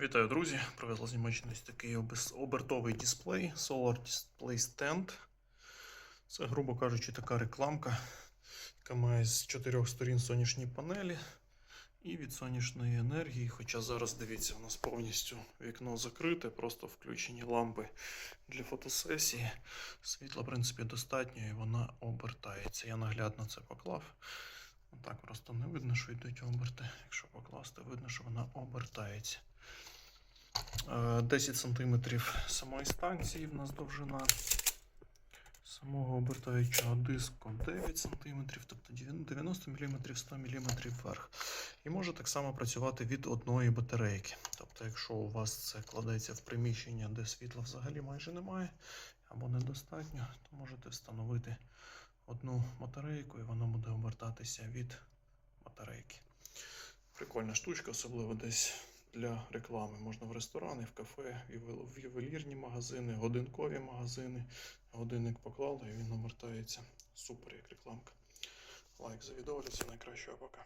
Вітаю, друзі! Привезла з Німеччини ось такий обертовий дисплей Solar Display Stand. Це, грубо кажучи, така рекламка, яка має з чотирьох сторін сонячні панелі і від сонячної енергії. Хоча зараз дивіться, у нас повністю вікно закрите, просто включені лампи для фотосесії. Світла, в принципі, достатньо і вона обертається. Я наглядно це поклав. Так просто не видно, що йдуть оберти. Якщо покласти, видно, що вона обертається. Е, 10 см самої станції в нас довжина. Самого обертаючого диску 9 см, тобто 90 мм, 100 мм вверх. І може так само працювати від одної батарейки. Тобто, якщо у вас це кладеться в приміщення, де світла взагалі майже немає, або недостатньо, то можете встановити одну батарейку і вона буде обертатися від батарейки. Прикольна штучка, особливо десь для реклами. Можна в ресторани, в кафе, в ювел- в ювелірні магазини, годинкові магазини. Годинник поклали і він обертається. Супер, як рекламка. Лайк за відео, всього найкращого, пока.